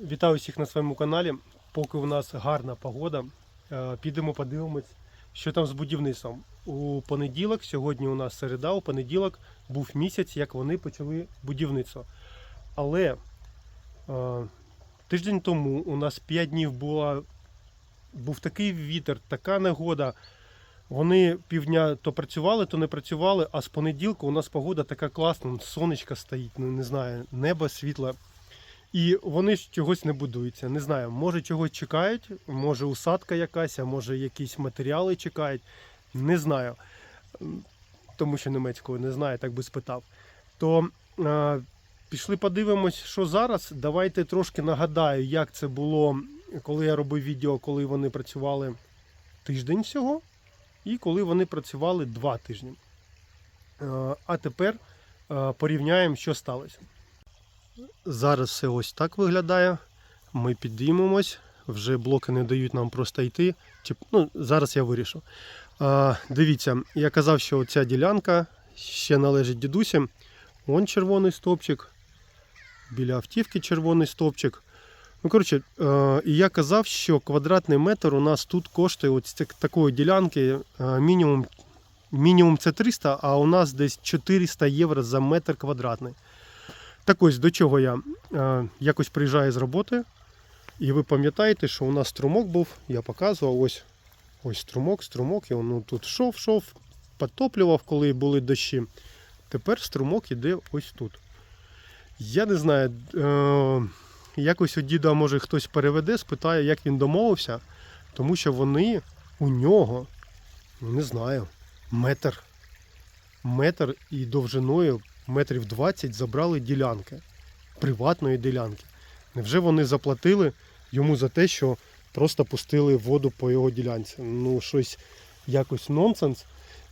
Вітаю всіх на своєму каналі. Поки у нас гарна погода, е, підемо подивимось, що там з будівництвом. У понеділок, сьогодні у нас середа, у понеділок був місяць, як вони почали будівництво. Але е, тиждень тому у нас 5 днів була, був такий вітер, така негода. Вони півдня то працювали, то не працювали, а з понеділка у нас погода така класна, сонечко стоїть, ну не знаю, небо світле. І вони ж чогось не будуються. Не знаю, може чогось чекають, може усадка якась, а може якісь матеріали чекають. Не знаю. Тому що німецькою не знаю, так би спитав. То е, пішли подивимось, що зараз. Давайте трошки нагадаю, як це було, коли я робив відео, коли вони працювали тиждень всього, і коли вони працювали два тижні. Е, а тепер е, порівняємо, що сталося. Зараз все ось так виглядає. Ми підіймемось, вже блоки не дають нам просто йти. Ну, зараз я вирішу. А, дивіться, я казав, що ця ділянка ще належить дідусі. Вон червоний стовпчик. Біля автівки червоний стовпчик. Ну, коротше, і я казав, що квадратний метр у нас тут коштує з такої ділянки мінімум, мінімум це 300, а у нас десь 400 євро за метр квадратний. Так ось до чого я е, якось приїжджаю з роботи, і ви пам'ятаєте, що у нас струмок був, я показував ось, ось струмок, струмок, і він ну, тут шов, шов, потоплював, коли були дощі. Тепер струмок іде ось тут. Я не знаю, е, якось у діда може хтось переведе, спитає, як він домовився, тому що вони у нього, ну, не знаю, метр, метр і довжиною метрів 20 забрали ділянки, приватної ділянки. Невже вони заплатили йому за те, що просто пустили воду по його ділянці? Ну, щось якось нонсенс.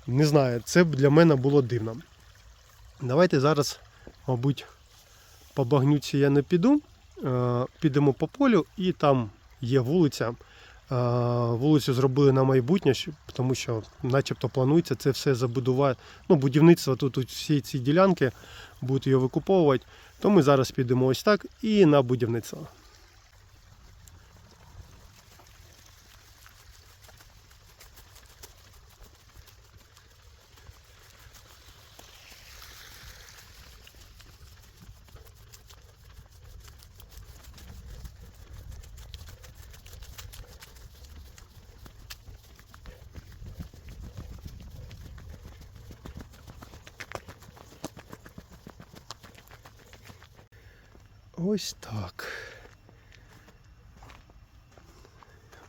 Не знаю, це для мене було дивно. Давайте зараз, мабуть, по багнюці я не піду. Е, Підемо по полю і там є вулиця. Е, Вулицю зробили на майбутнє, тому що начебто планується це все забудувати. Ну, будівництво тут, тут всі ці ділянки будуть його викуповувати. То ми зараз підемо ось так і на будівництво. Ось так.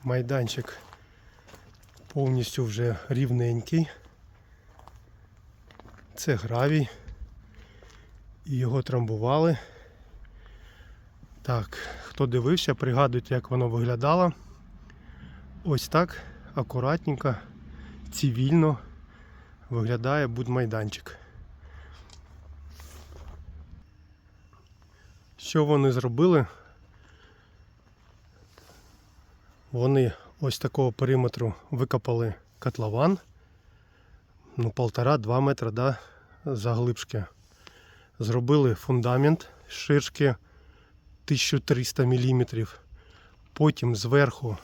Майданчик повністю вже рівненький. Це гравій. І його трамбували. Так, хто дивився, пригадуйте, як воно виглядало. Ось так, акуратненько, цивільно виглядає будмайданчик. Що вони зробили? Вони ось такого периметру викопали котлован. Ну, полтора-два метра да, заглибшки. Зробили фундамент ширшки 1300 мм. Потім зверху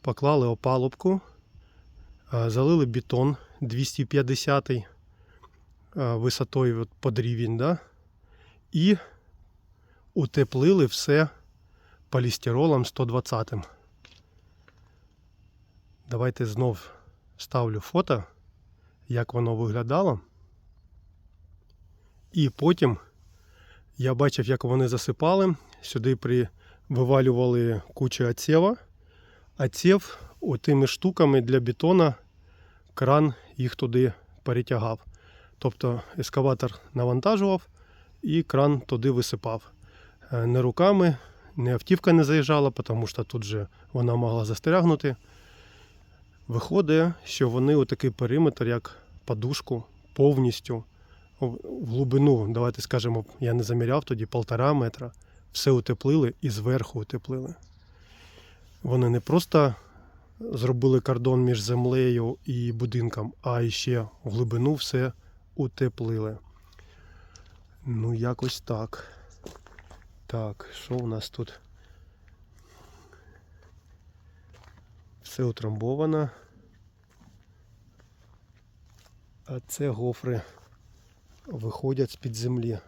поклали опалубку, залили бетон 250 а, висотою от під рівень, да? і утеплили все полістиролом 120. Давайте знов ставлю фото, як воно виглядало. І потім я бачив, як вони засипали. Сюди при... вивалювали кучу ацєва. Ацєв отими штуками для бетона кран їх туди перетягав. Тобто ескаватор навантажував і кран туди висипав. Е, не руками, не автівка не заїжджала, тому що тут же вона могла застрягнути. Виходить, що вони отакий периметр, як подушку, повністю в глибину, давайте скажемо, я не заміряв тоді полтора метра, все утеплили і зверху утеплили. Вони не просто зробили кордон між землею і будинком, а ще в глибину все утеплили. Ну, якось так. Так, що у нас тут? Все утрамбовано. А це гофри виходять з-під землі.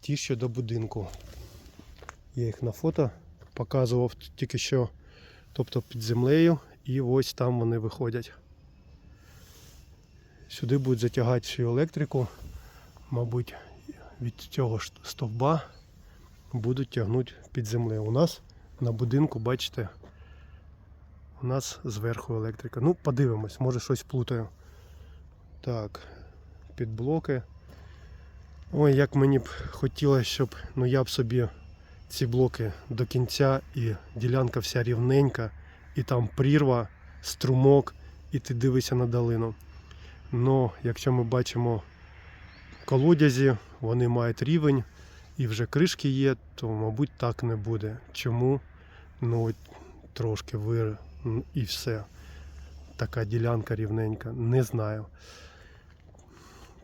Ті, що до будинку. Я їх на фото показував тільки що, тобто під землею, і ось там вони виходять. Сюди будуть затягати всю електрику, мабуть, від цього стовба будуть тягнути під землею. У нас на будинку, бачите, у нас зверху електрика. Ну, подивимось, може щось плутаю. Так, під блоки. Ой, як мені б хотілося, щоб ну я б собі ці блоки до кінця і ділянка вся рівненька, і там прірва, струмок, і ти дивишся на долину. Но якщо ми бачимо колодязі, вони мають рівень і вже кришки є, то мабуть так не буде. Чому? Ну трошки вир і все. Така ділянка рівненька. Не знаю.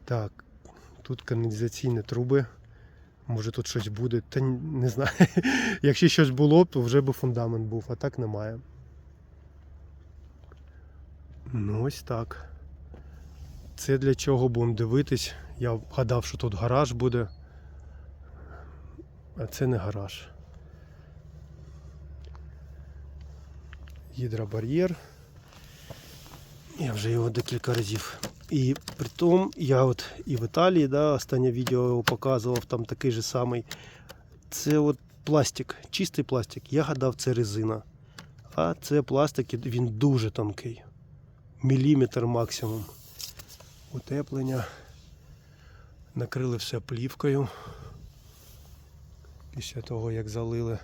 Так, тут каналізаційні труби. Може тут щось буде, та не знаю. Якщо щось було, б, то вже би фундамент був, а так немає. Ну ось так. Це для чого будемо дивитись. Я гадав, що тут гараж буде. А це не гараж. Гідробар'єр. Я вже його декілька разів. І при тому я от і в Італії, да, останнє відео його показував, там такий же самий. Це от пластик, чистий пластик. Я гадав, це резина. А це пластик, він дуже тонкий. Міліметр максимум. Утеплення. Накрили все плівкою. Після того, як залили.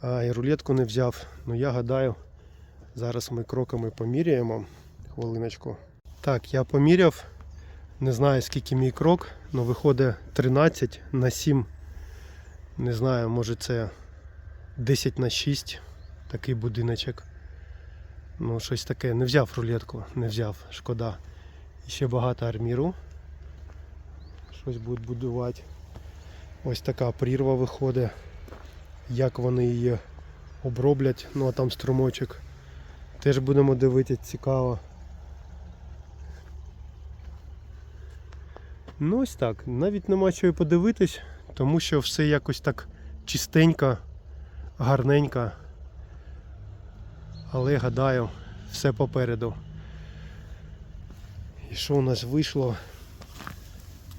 А, і рулетку не взяв. Ну я гадаю, зараз ми кроками поміряємо. Хвилиночку. Так, я поміряв. Не знаю скільки мій крок, але виходить 13 на 7. Не знаю, може це 10 на 6. Такий будиночок. Ну, щось таке. Не взяв рулетку, не взяв, шкода. І ще багато арміру. Щось будуть будувати. Ось така прірва виходить. Як вони її оброблять, ну а там струмочок. Теж будемо дивитися, цікаво. Ну ось так. Навіть нема чого і подивитись, тому що все якось так чистенько, гарненько. Але гадаю, все попереду. І що у нас вийшло?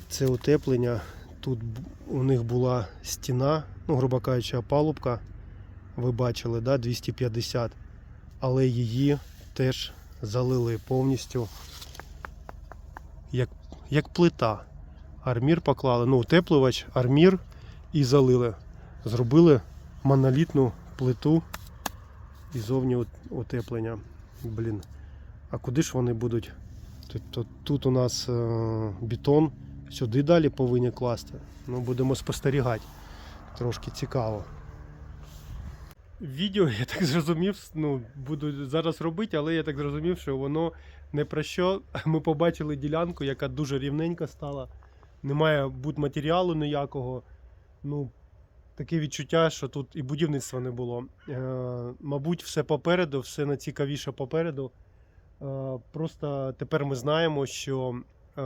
Це утеплення. Тут у них була стіна, ну, грубо кажучи, опалубка. Ви бачили, да, 250. Але її теж залили повністю як, як плита. Армір поклали, ну, утеплювач, армір і залили. Зробили монолітну плиту і зовні утеплення. Блін. А куди ж вони будуть? Тут, тут, тут у нас е, бетон, сюди далі повинні класти. Ну, будемо спостерігати. Трошки цікаво. Відео, я так зрозумів, ну, буду зараз робити, але я так зрозумів, що воно не про що. Ми побачили ділянку, яка дуже рівненька стала. Немає будматеріалу ніякого. Ну, таке відчуття, що тут і будівництва не було. Е, мабуть, все попереду, все найцікавіше попереду. Е, Просто тепер ми знаємо, що е,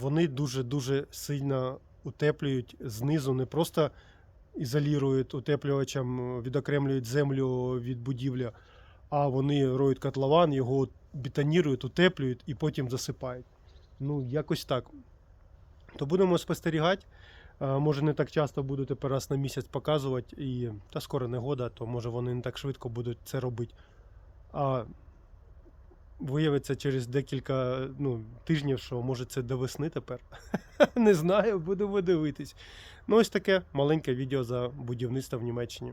вони дуже-дуже сильно утеплюють знизу, не просто ізолюють утеплювачем, відокремлюють землю від будівлі, а вони роють котлован, його бетонірують, утеплюють і потім засипають. Ну, якось так. То будемо спостерігати. Е, Може, не так часто буду тепер раз на місяць показувати, і та скоро негода, то може вони не так швидко будуть це робити. А виявиться через декілька ну, тижнів, що може це до весни тепер. Не знаю, будемо дивитись. Ну, ось таке маленьке відео за будівництво в Німеччині.